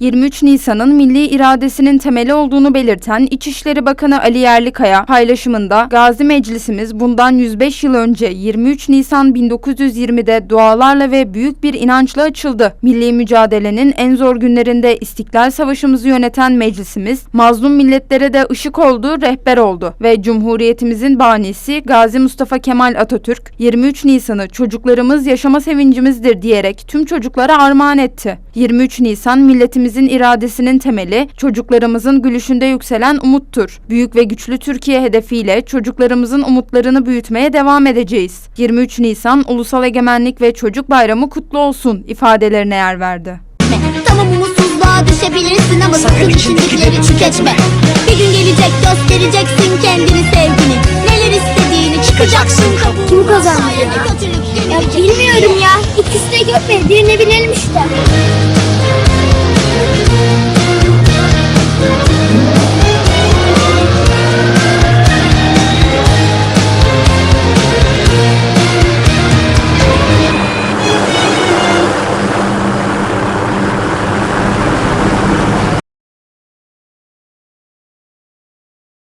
23 Nisan'ın milli iradesinin temeli olduğunu belirten İçişleri Bakanı Ali Yerlikaya paylaşımında Gazi Meclisimiz bundan 105 yıl önce 23 Nisan 1920'de dualarla ve büyük bir inançla açıldı. Milli mücadelenin en zor günlerinde İstiklal Savaşımızı yöneten meclisimiz mazlum milletlere de ışık oldu, rehber oldu ve Cumhuriyetimizin banisi Gazi Mustafa Kemal Atatürk 23 Nisan'ı çocuklarımız yaşama sevincimizdir diyerek tüm çocuklara armağan etti. 23 Nisan milletimizin iradesinin temeli, çocuklarımızın gülüşünde yükselen umuttur. Büyük ve güçlü Türkiye hedefiyle çocuklarımızın umutlarını büyütmeye devam edeceğiz. 23 Nisan Ulusal Egemenlik ve Çocuk Bayramı kutlu olsun ifadelerine yer verdi. Tamam umutsuzluğa düşebilirsin ama sakın içindekileri tüketme Bir gün gelecek göstereceksin kendini sevgini Neler istediğini çıkacaksın kabuğuna Kim kazandı ya? kötülük Ya bilmiyorum ya. İkisi de be. Birine binelim işte.